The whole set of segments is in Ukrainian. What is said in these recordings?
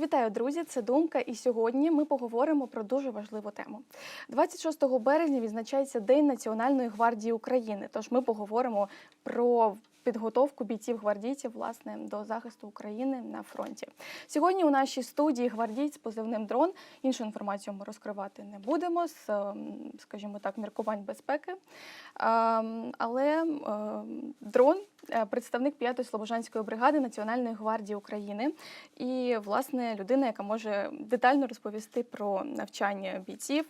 Вітаю, друзі! Це думка. І сьогодні ми поговоримо про дуже важливу тему. 26 березня відзначається День Національної гвардії України. Тож ми поговоримо про підготовку бійців гвардійців власне до захисту України на фронті. Сьогодні у нашій студії гвардійць з позивним дрон. Іншу інформацію ми розкривати не будемо з, ем, скажімо так, міркувань безпеки. Ем, Але ем, дрон е, представник 5-ї Слобожанської бригади Національної гвардії України і, власне, людина, яка може детально розповісти про навчання бійців.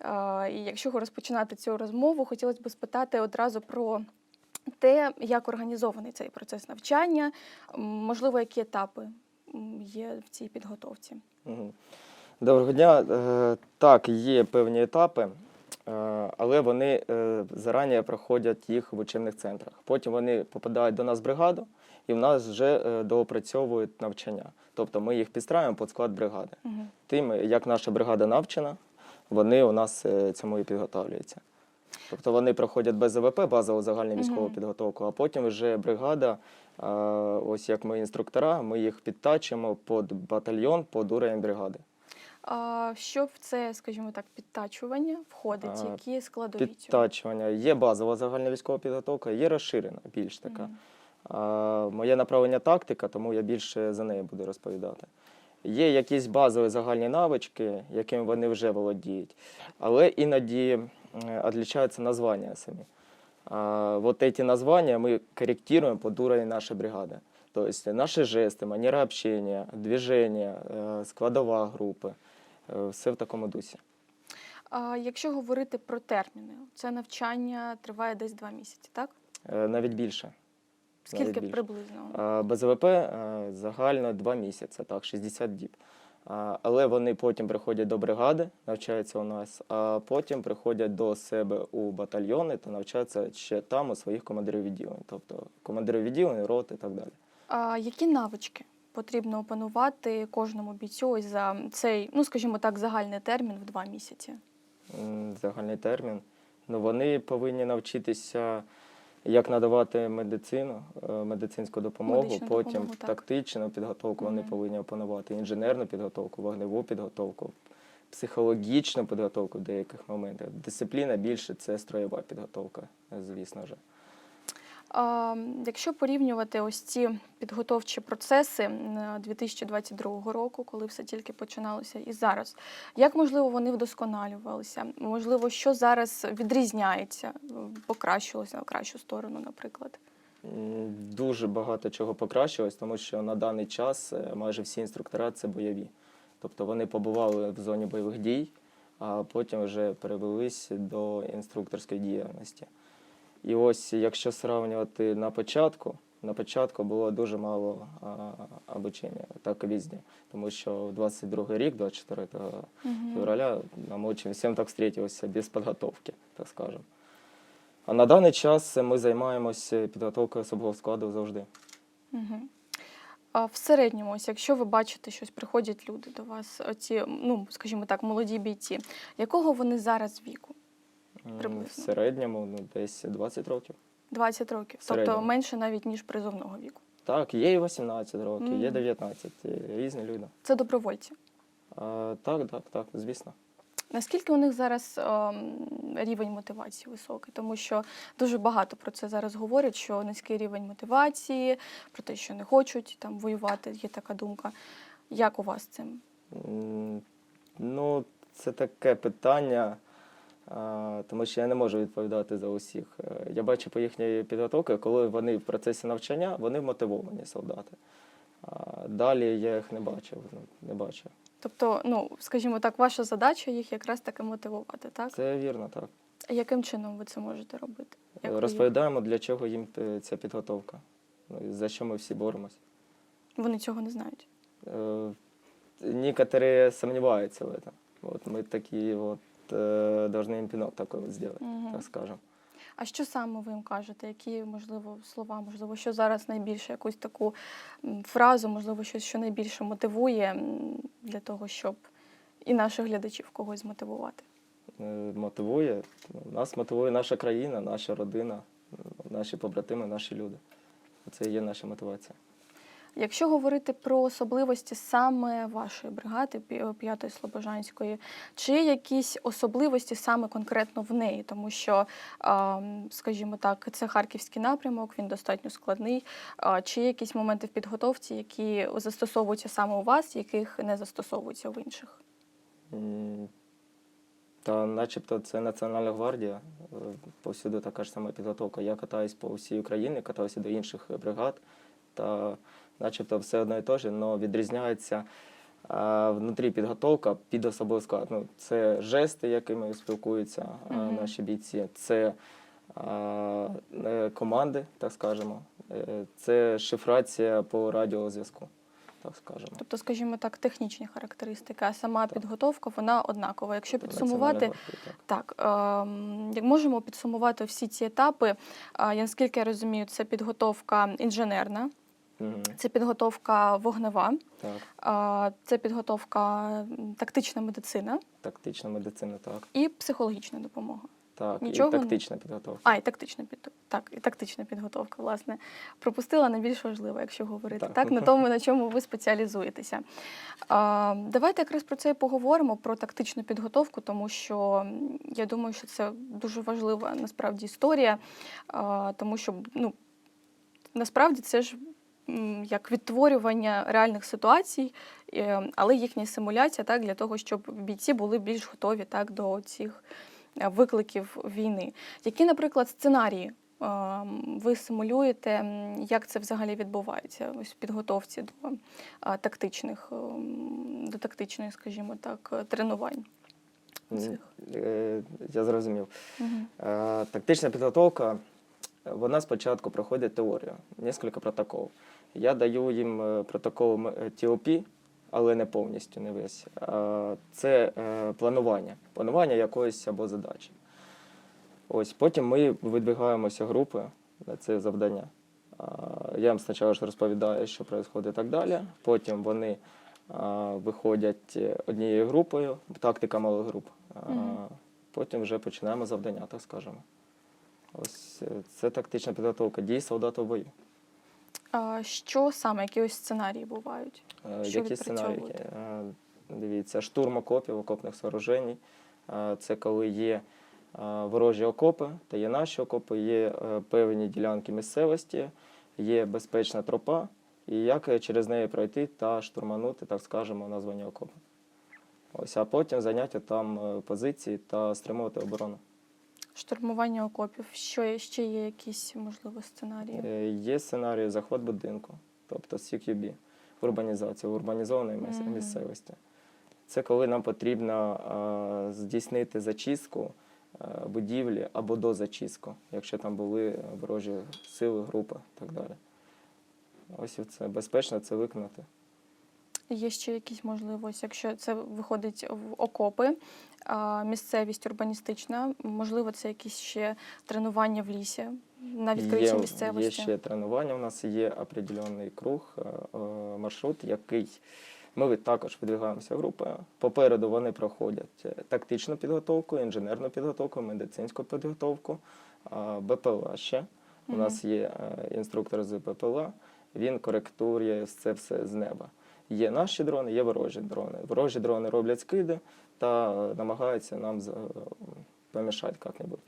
Е, І якщо розпочинати цю розмову, хотілося б спитати одразу про те, як організований цей процес навчання, можливо, які етапи є в цій підготовці. Доброго дня. Е, Так, є певні етапи, е, але вони е, зарані проходять їх в учебних центрах. Потім вони попадають до нас в бригаду, і в нас вже доопрацьовують навчання. Тобто ми їх підстраюємо під склад бригади. Тим, як наша бригада навчена, вони у нас цьому і підготовлюються. Тобто вони проходять без АВП, базову загальну військову Мгм. підготовку, а потім вже бригада, ось як ми інструктора, ми їх підтачимо під батальйон, під уровень бригади. А що в це, скажімо так, підтачування входить? Які складові? цього? Підтачування. Є базова загальна військова підготовка, є розширена більш така. Мгм. А, моє направлення тактика, тому я більше за неї буду розповідати. Є якісь базові загальні навички, якими вони вже володіють, але іноді е, відрізняються названня самі. А, вот ці названня ми корректируем под уровень нашої бригади. Тобто наші жести, манера общения, движення, е, складова групи, е, все в такому дусі. А якщо говорити про терміни, це навчання триває десь два місяці, так? Е, Навіть більше. Скільки більше. приблизно? Без АВП е, загально 2 місяці, так, 60 діб. Але вони потім приходять до бригади, навчаються у нас, а потім приходять до себе у батальйони та навчаються ще там у своїх командирів відділень, тобто командирів відділень, рот і так далі. А які навички потрібно опанувати кожному бійцю ось за цей, ну скажімо так, загальний термін в два місяці? Загальний термін. Ну, вони повинні навчитися, як надавати медицину, е, медицинську допомогу, Медичну потім допомогу, так. тактичну підготовку вони повинні опанувати, інженерну підготовку, вогневу підготовку, психологічну підготовку в деяких моментах. Дисципліна більше це строєва підготовка, звісно ж. Якщо порівнювати ось ці підготовчі процеси м, 2022 року, коли все тільки починалося, і зараз, як можливо вони вдосконалювалися? Можливо, що зараз відрізняється, покращилося на кращу сторону, наприклад? Дуже багато чого покращилось, тому що на даний час е, майже всі інструктора це бойові. Тобто вони побували в зоні бойових дій, а потім вже перевелись до інструкторської діяльності. І ось якщо сравнювати на початку, на початку було дуже мало а, обучення, так і везде. Тому що 22 рік, 24 Мгм. февраля, нам очень всем так встретилось без підготовки, так скажемо. А на даний час ми займаємося підготовкою особового складу завжди. Мгм. А в середньому, ось якщо ви бачите, щось приходять люди до вас, оці, ну скажімо так, молоді бійці, якого вони зараз віку? Приблизно. В середньому ну, десь 20 років. 20 років, тобто середньому. менше навіть ніж призовного віку. Так, є і 18 років, є Мгм. 19, є різні люди. Це добровольці. А, так, так, так, звісно. Наскільки у них зараз ем, рівень мотивації високий? Тому що дуже багато про це зараз говорять, що низький рівень мотивації, про те, що не хочуть там воювати, є така думка. Як у вас з цим? М, Ну, це таке питання, тому що я не можу відповідати за усіх. Е, Я бачу по їхній підготовці, коли вони в процесі навчання, вони мотивовані солдати. А далі я їх не бачив. Ну, не бачив. Тобто, ну скажімо так, ваша задача їх якраз таки мотивувати, так? Це вірно, так. А Яким чином ви це можете робити? Як ви їх- Розповідаємо, для чого їм е, ця підготовка. Ну, і за що ми всі боремось. Вони цього не знають. Э, Некоторые сомневаются в этом. Вот мы такие вот э, должны им пинок такой вот сделать, Мгм. так скажем. А що саме ви їм кажете? Які, можливо, слова, можливо, що зараз найбільше якусь таку фразу, можливо, щось, що найбільше мотивує для того, щоб і наших глядачів когось змотивувати? Е, Мотивує. Нас мотивує наша країна, наша родина, е, наші побратими, наші люди. Це і є наша мотивація. Якщо говорити про особливості саме вашої бригади пі- п'ятої Слобожанської, чи якісь особливості саме конкретно в неї, тому що, скажімо так, це харківський напрямок, він достатньо складний. Чи є якісь моменти в підготовці, які застосовуються саме у вас, яких не застосовуються в інших? Та начебто це Національна гвардія. е, Повсюди така ж сама підготовка. Я катаюсь по всій Україні, катаюся до інших бригад, та начебто все одно і те ж, але відрізняється а, внутрі підготовка під особовий склад. Ну, це жести, якими спілкуються а, Мгм. наші бійці, це а, е, команди, так скажемо, е, це шифрація по радіозв'язку, так скажемо. Тобто, скажімо так, технічні характеристики, а сама підготовка вона однакова. Якщо підсумувати, Національна гвардія, так. Так, ем, як можемо підсумувати всі ці етапи, я наскільки я розумію, це підготовка інженерна, Це підготовка вогнева, Так. це підготовка тактична медицина Тактична медицина, так. і психологічна допомога. Так, Нічого і не- тактична підготовка. А, і тактична під... так, і тактична підготовка, власне. Пропустила найбільш важливе, якщо говорити Так. так, на тому, на чому ви спеціалізуєтеся. А, давайте якраз про це і поговоримо, про тактичну підготовку, тому що я думаю, що це дуже важлива насправді історія, а, тому що ну, насправді це ж як відтворювання реальних ситуацій, е, але їхня симуляція так, для того, щоб бійці були більш готові так, до цих е, викликів війни. Які, наприклад, сценарії е, ви симулюєте, як це взагалі відбувається ось в підготовці до тактичних, до тактичної, скажімо так, тренувань? Цих? Я зрозумів. Е, Тактична підготовка, вона спочатку проходить теорію, кілька протоколів. Я даю їм е, протокол м- е, але не повністю, не весь. Це е, планування, планування якоїсь або задачі. Ось потім ми видвигаємося групи на це завдання. Я їм спочатку розповідаю, що відбувається і так далі. Потім вони виходять однією групою, тактика малих груп. Потім вже починаємо завдання, так скажемо. Ось це тактична підготовка дій солдата в бою. А що саме, які ось сценарії бувають? Що Які сценарії? Е, Дивіться, штурм окопів, окопних сооружень. Це коли є е, ворожі окопи, та є наші окопи, є е, певні ділянки місцевості, є безпечна тропа, і як через неї пройти та штурманути, так скажемо, названі окопи. Ось, а потім зайняти там позиції та стримувати оборону. Штурмування окопів. Що є, ще є якісь, можливо, сценарії? Е, Є сценарій захват будинку, тобто CQB, урбанізація, урбанізованої міс- Мгм. місцевості. Це коли нам потрібно а, здійснити зачистку а, будівлі або дозачистку, якщо там були ворожі сили, групи і так далі. Ось це безпечно це виконати. Є ще якісь можливості, якщо це виходить в окопи, місцевість урбаністична, можливо, це якісь ще тренування в лісі на відкритій місцевості. є ще тренування. У нас є определений круг, е, е, маршрут, який ми також видвигаємося групою. Попереду вони проходять е, тактичну підготовку, інженерну підготовку, медицинську підготовку, БПЛА ще. У нас є інструктор з БПЛА, він коректує це все з неба. Є наші дрони, є ворожі дрони. Ворожі дрони роблять скиди та е, намагаються нам за- помішати як-небудь.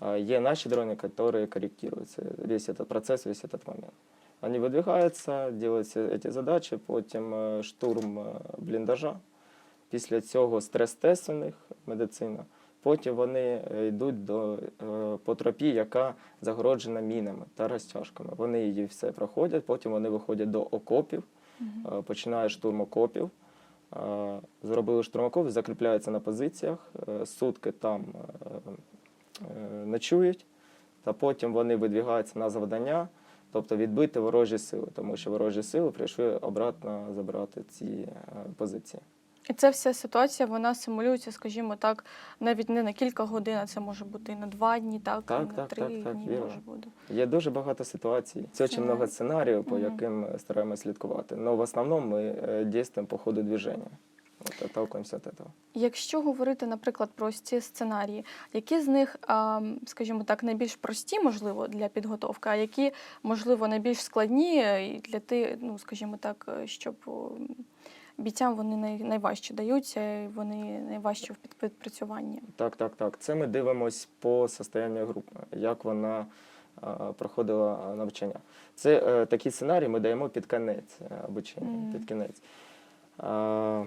А Є наши дроны, которые корректируются. Весь этот процесс, весь этот момент. Они выдвигаються, делаються эти задачі, потім е, штурм е, бліндажа. Після цього стрес-тест у них медицина. Потім вони е, йдуть до, е, по тропі, яка загороджена мінами та розтяжками. Вони її все проходять, потім вони виходять до окопів, Мгм. е, починає штурм окопів. Е, Зробили штурмокопів, закріпляються на позиціях, е, сутки там ночують, та потім вони видвігаються на завдання, тобто відбити ворожі сили, тому що ворожі сили прийшли обратно забрати ці позиції. І ця вся ситуація вона симулюється, скажімо так, навіть не на кілька годин, а це може бути і на два дні, так, Так, і на так, три так, так, дні вірно. може бути. Є дуже багато ситуацій. Це дуже багато сценаріїв, по яким стараємося слідкувати. Але в основному ми е, по ходу движення. От отталкуємося від цього. Якщо говорити, наприклад, про ці сценарії, які з них, скажімо так, найбільш прості, можливо, для підготовки, а які, можливо, найбільш складні е, для ти, ну, скажімо так, е, щоб бійцям вони най, найважче даються, вони найважчі в під- відпрацюванні. Так, так, так. Це ми дивимось по состоянню групи, як вона проходила навчання. Це е, такий сценарій ми даємо під кінець е, обучення, Мгм. під кінець. А,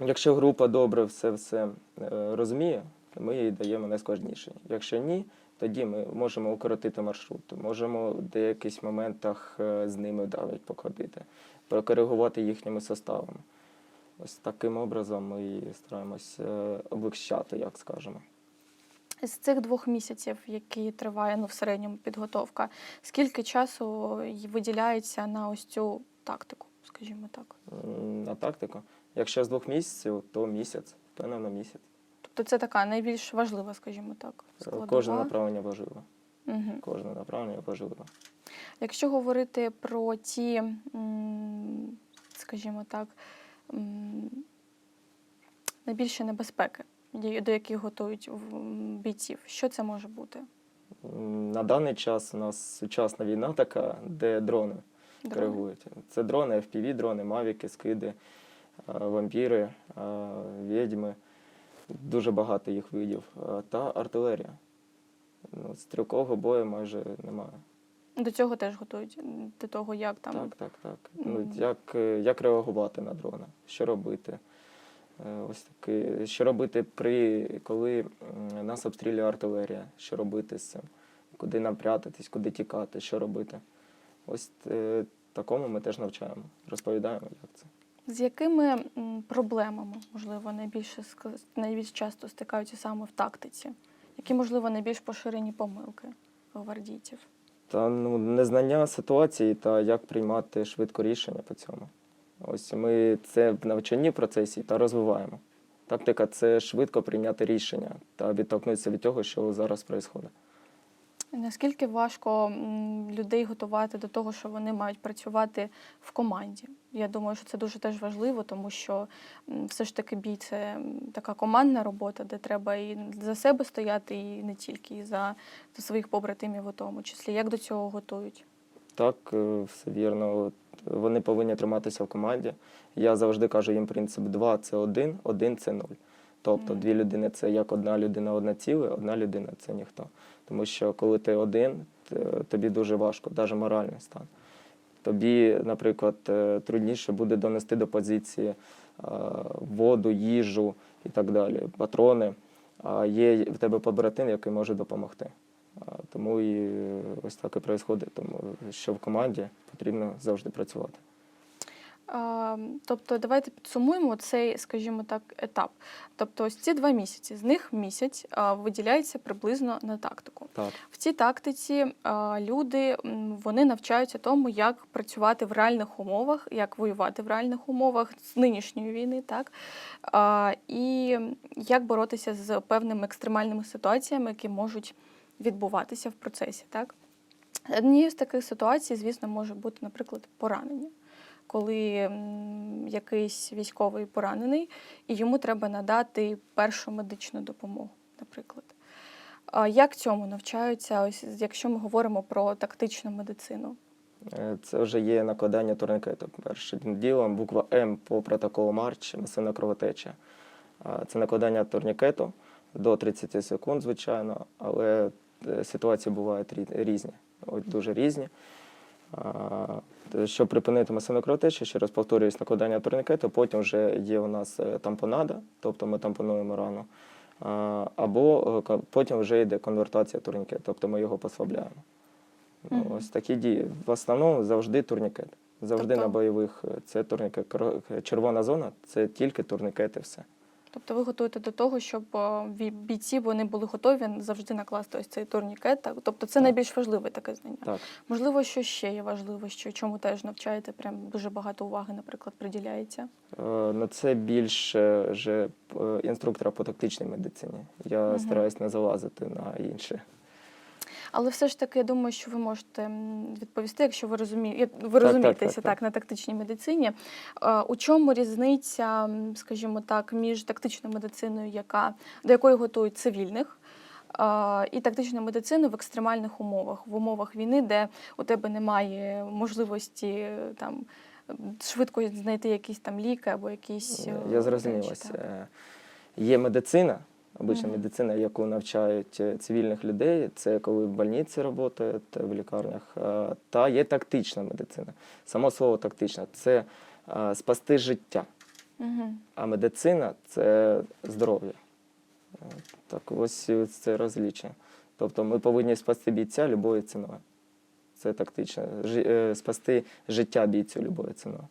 якщо група добре все, все е, розуміє, то ми їй даємо найскладніший. Якщо ні, тоді ми можемо укоротити маршрут, можемо в деяких моментах е, з ними навіть походити, прокоригувати їхніми составами. Ось таким образом ми і стараємось е, облегчати, як скажемо. З цих двох місяців, які триває ну, в середньому підготовка, скільки часу виділяється на ось цю тактику, скажімо так? На тактику. Якщо з двох місяців, то місяць, впевнено місяць. Тобто це така найбільш важлива, скажімо так, складова. Кожне направлення важливо. Угу. Кожне направлення важливо. Якщо говорити про ті, скажімо так, найбільші небезпеки, до яких готують бійців, що це може бути? На даний час у нас сучасна війна така, де дрони Дрони? коригують. Це дрони, FPV, дрони, мавіки, скиди, е, вампіри, е, відьми. Дуже багато їх видів. Е, Та артилерія. Ну, стрілкового бою майже немає. До цього теж готують, до того, як там. Так, так, так. Ну, як, е, як реагувати на дрона? Що робити? Е, Ось таки, що робити при коли нас обстрілює артилерія? Що робити з цим? Куди нам прятатись, куди тікати, що робити? Ось такому ми теж навчаємо, розповідаємо, як це. З якими проблемами, можливо, найбільше найбільш часто стикаються саме в тактиці? Які, можливо, найбільш поширені помилки гвардійців? Та ну, незнання ситуації та як приймати швидко рішення по цьому. Ось ми це в навчанні процесі та розвиваємо. Тактика це швидко прийняти рішення та відтолкнутися від того, що зараз відбувається. Наскільки важко людей готувати до того, що вони мають працювати в команді? Я думаю, що це дуже теж важливо, тому що все ж таки бій це така командна робота, де треба і за себе стояти, і не тільки і за, за своїх побратимів у тому числі. Як до цього готують? Так, е, все вірно. Вони повинні триматися в команді. Я завжди кажу їм принцип 2 це 1, 1 це 0. Тобто дві людини це як одна людина, одна ціле, одна людина це ніхто. Тому що коли ти один, тобі дуже важко, навіть моральний стан. Тобі, наприклад, е, трудніше буде донести до позиції е, воду, їжу і так далі, патрони. А є в тебе побратим, який може допомогти. Тому і е, ось так і відбувається. Тому що в команді потрібно завжди працювати. Тобто, давайте підсумуємо цей, скажімо так, етап. Тобто, ось ці два місяці, з них місяць виділяється приблизно на тактику. Так, В цій тактиці люди вони навчаються тому, як працювати в реальних умовах, як воювати в реальних умовах з нинішньої війни, так і як боротися з певними екстремальними ситуаціями, які можуть відбуватися в процесі. Так? Однією з таких ситуацій, звісно, може бути, наприклад, поранення. Коли якийсь військовий поранений, і йому треба надати першу медичну допомогу, наприклад. Як цьому навчаються, ось якщо ми говоримо про тактичну медицину? Е, це вже є накладання турникету. Першим ділом буква М по протоколу Марч, масивна кровотеча. Це накладання турнікету до 30 секунд, звичайно, але е, ситуації бувають різні, дуже різні. Щоб припинити масивну кровотечу, ще раз повторююсь, накладання турнікету, потім вже є у нас е, тампонада, тобто ми тампонуємо рану, або е, потім вже йде конвертація турнікету, тобто ми його послабляємо. Ну, Мгм. Ось такі дії. В основному завжди турнікет. Завжди Тобто- на бойових е, це турнікет. Червона зона це тільки турнікет і все. Тобто ви готуєте до того, щоб о, бійці вони були готові завжди накласти ось цей турнікет. Так? Тобто це Так. найбільш важливе таке знання. Так. Можливо, що ще є важливо, що чому теж навчаєте, прям дуже багато уваги, наприклад, приділяється. Е, Ну, це більше вже е, інструктора по тактичній медицині. Я угу. стараюсь не залазити на інше. Але все ж таки, я думаю, що ви можете відповісти, якщо ви розумієте, ви так, розумієтеся так, так, так. на тактичній медицині. Е, У чому різниця, скажімо так, між тактичною медициною, яка до якої готують цивільних? е, І тактичною медициною в екстремальних умовах, в умовах війни, де у тебе немає можливості е, там швидко знайти якісь там ліки або якісь е, Я речі, вас. так. Е, Є медицина, обична Мгм. медицина, яку навчають е, цивільних людей. Це коли в больниці працюють, в лікарнях. Е, Та є тактична медицина. Само слово тактична це е, спасти життя. Мгм. А медицина це здоров'я. Е, Так ось це розлічення. Тобто ми повинні спасти бійця любою ціною. Це тактично. Жи- е, Спасти життя бійцю любою ціною.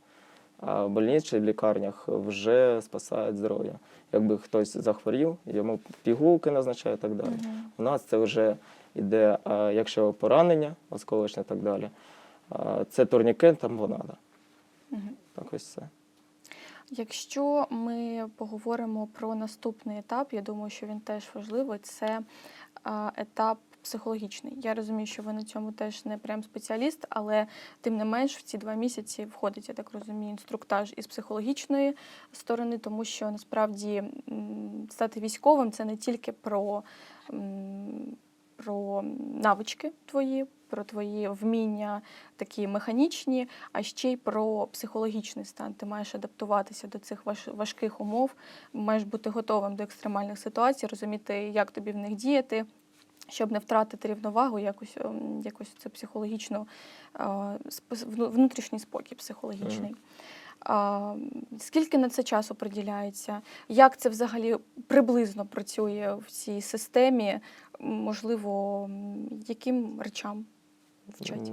А в больниці в лікарнях вже спасають здоров'я. Якби хтось захворів, йому пігулки назначають і так далі. Мгм. У нас це вже йде, а, якщо поранення, осколочне і так далі, а, це турнікет, там вонада. Мгм. Так ось це. Якщо ми поговоримо про наступний етап, я думаю, що він теж важливий. Це етап психологічний. Я розумію, що ви на цьому теж не прям спеціаліст, але тим не менш в ці два місяці входить, я так розумію, інструктаж із психологічної сторони, тому що насправді стати військовим це не тільки про. Про навички твої, про твої вміння такі механічні, а ще й про психологічний стан. Ти маєш адаптуватися до цих важ- важких умов, маєш бути готовим до екстремальних ситуацій, розуміти, як тобі в них діяти, щоб не втратити рівновагу, якось, ем, якось це психологічно, е, внутрішній спокій психологічний. Скільки на це часу приділяється? Як це взагалі приблизно працює в цій системі? Можливо, яким речам вчать?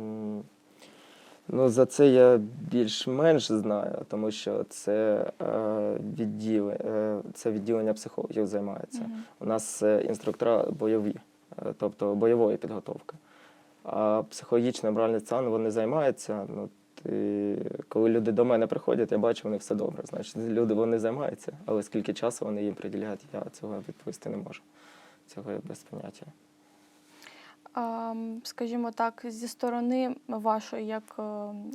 Ну, за це я більш-менш знаю, тому що це, е, відділи, е, це відділення психологів займається. Мгм. У нас е, інструктора бойові, тобто бойової підготовки. А психологічний моральний стан вони займаються. Ну, ти, коли люди до мене приходять, я бачу, вони все добре. Значить, люди вони займаються, але скільки часу вони їм приділяють, я цього відповісти не можу. Цього я без поняття. Скажімо так, зі сторони вашої, як е,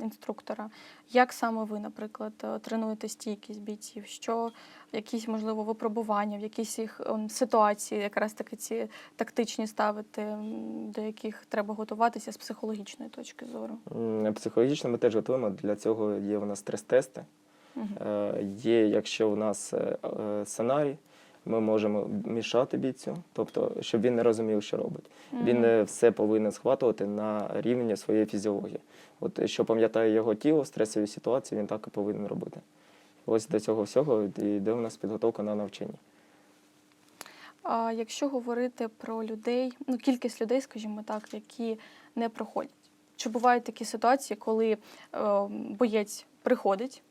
інструктора, як саме ви, наприклад, е, тренуєте стійкість бійців? Що якісь, можливо, випробування, в якісь їх ем, ситуації, якраз таки ці тактичні ставити, до яких треба готуватися з психологічної точки зору? Психологічно ми теж готуємо. Для цього є у нас стрес-тести. Е, Є, якщо у нас сценарій, ми можемо мішати бійцю, тобто, щоб він не розумів, що робить. Він Мгм. е, все повинен схватувати на рівні своєї фізіології. От е, що пам'ятає його тіло в стресовій ситуації, він так і повинен робити. Ось до цього всього йде у нас підготовка на навчання. А якщо говорити про людей, ну кількість людей, скажімо так, які не проходять, чи бувають такі ситуації, коли е, боєць приходить,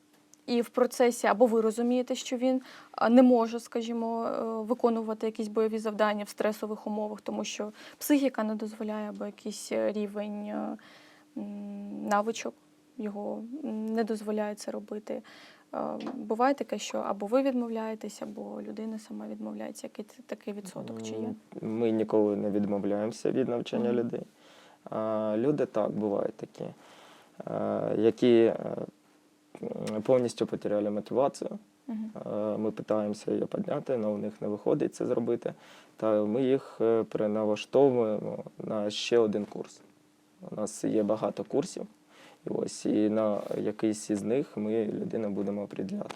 і в процесі або ви розумієте, що він не може, скажімо, е, виконувати якісь бойові завдання в стресових умовах, тому що психіка не дозволяє, або якийсь е, рівень е, навичок його не дозволяє це робити. Буває таке, що або ви відмовляєтесь, або людина сама відмовляється. Який такий відсоток чи є? Ми ніколи не відмовляємося від навчання Мгм. людей. А люди так бувають такі, які повністю потеряли мотивацію. Е, Ми намагаємося її підняти, але у них не виходить це зробити. Та ми їх е, переналаштовуємо на ще один курс. У нас є багато курсів, і ось і на якийсь із них ми людину будемо определяти.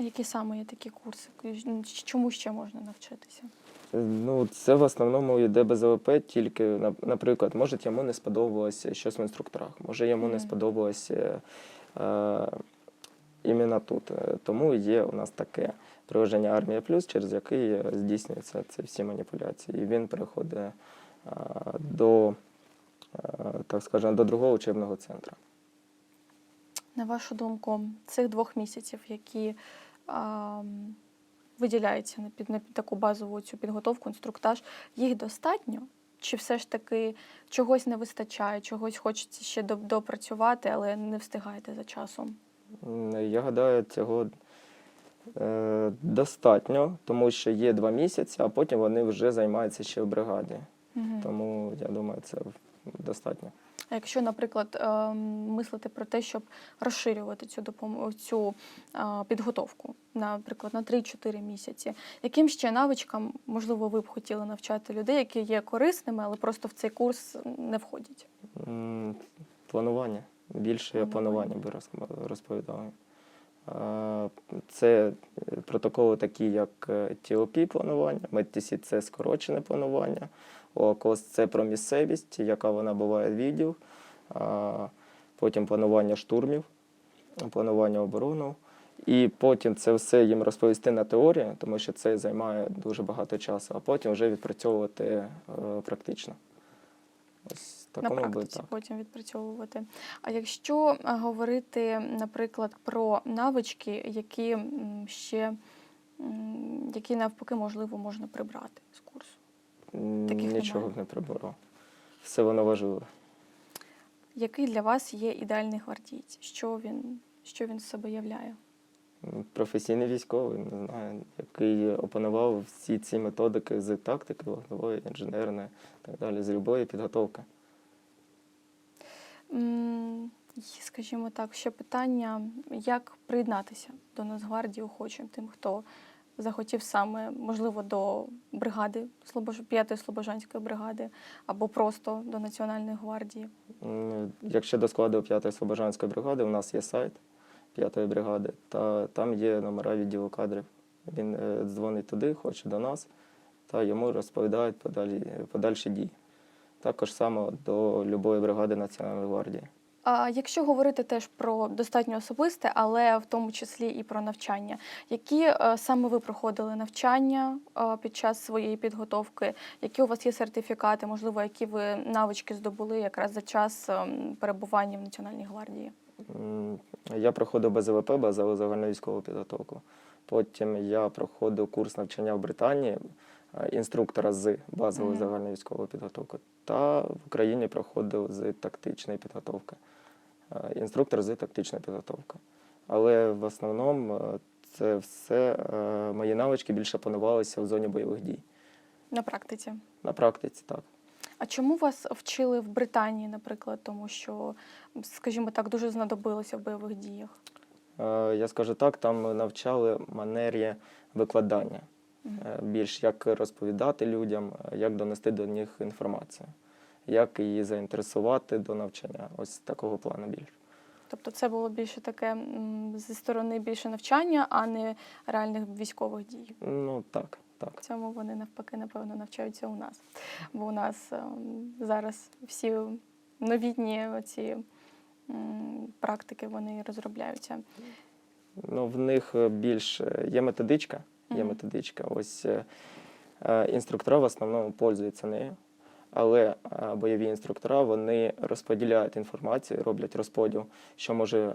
А які саме є такі курси? Чому ще можна навчитися? Е, Ну, це в основному йде без ОВП, тільки, наприклад, може йому не сподобалося щось в інструкторах, може йому не сподобалося іменно тут. Е, Тому є у нас таке приложення Армія Плюс, через який е, здійснюються ці всі маніпуляції. І він переходить е, до, е, так скажемо, до другого учебного центру. На вашу думку, цих двох місяців, які а, виділяються на під, на таку базову цю підготовку, інструктаж, їх достатньо? Чи все ж таки чогось не вистачає, чогось хочеться ще допрацювати, але не встигаєте за часом? Я гадаю, цього е, достатньо, тому що є два місяці, а потім вони вже займаються ще в бригаді. Угу. Тому я думаю, це достатньо. А якщо, наприклад, ем, мислити про те, щоб розширювати цю допомогу, цю підготовку, наприклад, на 3-4 місяці, яким ще навичкам, можливо, ви б хотіли навчати людей, які є корисними, але просто в цей курс не входять? Планування. Більше я Планування. би роз- розповідав. Це е, протоколи такі, як е, TOP планування, MEDTC – це скорочене планування, ОАКОС – це про місцевість, яка вона буває відділ, потім планування штурмів, планування оборону. І потім це все їм розповісти на теорії, тому що це займає дуже багато часу, а потім вже відпрацьовувати е, практично. Ось на практиці так. потім відпрацьовувати. А якщо говорити, наприклад, про навички, які ще які навпаки можливо можна прибрати з курсу. Таких Нічого немає. б не прибору. Все воно важливе. Який для вас є ідеальний гвардієць? Що він, що він з себе являє? Професійний військовий, не знаю, який опанував всі ці методики з тактики, вогневої, інженерної так далі, з любої підготовки. Скажімо так, ще питання, як приєднатися до Нацгвардії охочим, тим, хто захотів саме, можливо, до бригади. 5-ї Слобожанської бригади або просто до Національної гвардії. Якщо до складу 5-ї Слобожанської бригади, у нас є сайт 5-ї бригади, та там є номера відділу кадрів. Він е, дзвонить туди, хоче до нас, та йому розповідають подалі, подальші дії. Також само до любої бригади Національної гвардії. А якщо говорити теж про достатньо особисте, але в тому числі і про навчання, які е, саме ви проходили навчання е, під час своєї підготовки? Які у вас є сертифікати, можливо, які ви навички здобули якраз за час ем, перебування в Національній гвардії? Я проходив БЗВП, базову загальновійськову підготовку. Потім я проходив курс навчання в Британії е, інструктора з базової Мгм. загальновійськової підготовки. Та в Україні проходив з тактичної підготовки. Е, Інструктор з тактичної підготовки. Але в основному е, це все е, мої навички більше панувалися в зоні бойових дій. На практиці. На практиці так. А чому вас вчили в Британії, наприклад, тому що, скажімо так, дуже знадобилося в бойових діях? Е, Я скажу так, там навчали манері викладання. Е, більш як розповідати людям, е, як донести до них інформацію, як її заінтересувати до навчання. Ось такого плану більше. Тобто це було більше таке зі сторони більше навчання, а не реальних військових дій. Ну так, так. В цьому вони навпаки, напевно, навчаються у нас. Бо у нас ем, зараз всі новітні ці практики вони розробляються. Ну, в них е, більш е, є методичка. Є методичка. Ось е, е, інструктора в основному пользуються нею. Але е, бойові інструктора вони розподіляють інформацію, роблять розподіл, що може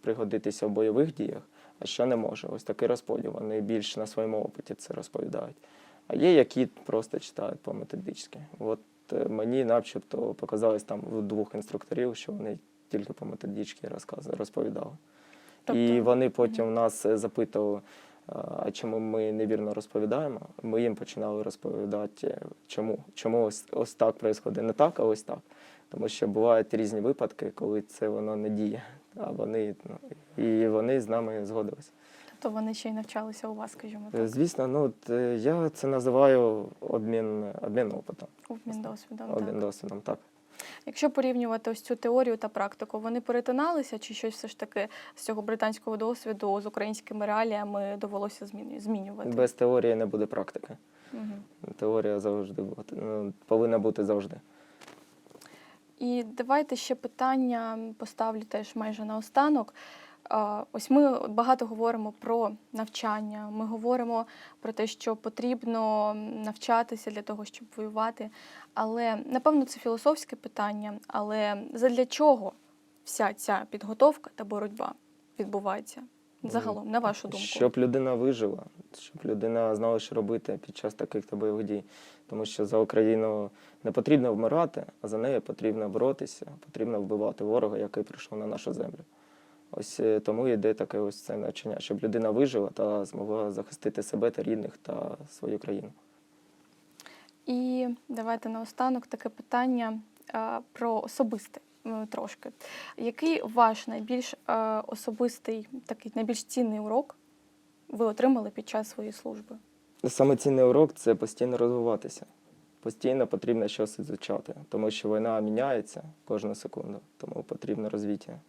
пригодитися в бойових діях, а що не може. Ось такий розподіл. Вони більш на своєму опиті це розповідають. А є, які просто читають по методичці. От мені начебто показалось там у двох інструкторів, що вони тільки по методичці розповідали. І Тобто- вони потім нас запитували, а чому ми невірно розповідаємо. Ми їм починали розповідати, е, чому. Чому ось, ось так відбувається, не так, а ось так. Тому що бувають різні випадки, коли це воно не діє. А вони, ну, і вони з нами згодилися. Тобто вони ще й навчалися у вас, скажімо Е, так, Звісно, ну е, я це називаю обмін, обмін опитом, обмін досвідом. обмін Так. досвідом. Так. Якщо порівнювати ось цю теорію та практику, вони перетиналися, чи щось все ж таки з цього британського досвіду з українськими реаліями довелося змінювати? Без теорії не буде практики. Угу. Теорія завжди ну, повинна бути завжди. І давайте ще питання поставлю теж майже наостанок. Ось ми багато говоримо про навчання. Ми говоримо про те, що потрібно навчатися для того, щоб воювати. Але напевно це філософське питання. Але задля чого вся ця підготовка та боротьба відбувається загалом, на вашу думку? Щоб людина вижила, щоб людина знала, що робити під час таких та бойових дій. Тому що за Україну не потрібно вмирати, а за нею потрібно боротися, потрібно вбивати ворога, який прийшов на нашу землю. Ось е, тому йде таке ось це навчання, щоб людина вижила та змогла захистити себе та рідних та свою країну. І давайте наостанок таке питання е, про особисте трошки. Який ваш найбільш е, особистий, такий найбільш цінний урок ви отримали під час своєї служби? Саме цінний урок це постійно розвиватися. Постійно потрібно щось ізучати, тому що війна міняється кожну секунду, тому потрібно розвиття.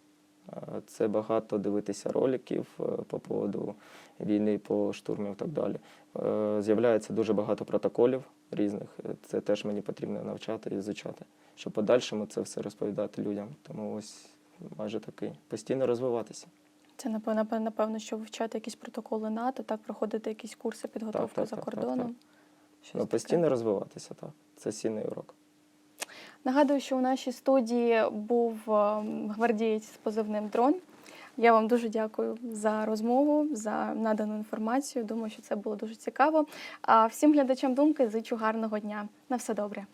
Е, Це багато дивитися роликів е, по поводу війни, по штурмів і так далі. Е, З'являється дуже багато протоколів різних. Це теж мені потрібно навчати і ізучати, щоб подальшому це все розповідати людям. Тому ось майже такий постійно розвиватися. Це напевно, напевно, що вивчати якісь протоколи НАТО, так проходити якісь курси підготовки так, за так, так, кордоном. Щось Ну, постійно розвиватися, так. Це цінний урок. Нагадую, що у нашій студії був ем, гвардієць з позивним дрон. Я вам дуже дякую за розмову, за надану інформацію. Думаю, що це було дуже цікаво. А всім глядачам думки зичу гарного дня. На все добре.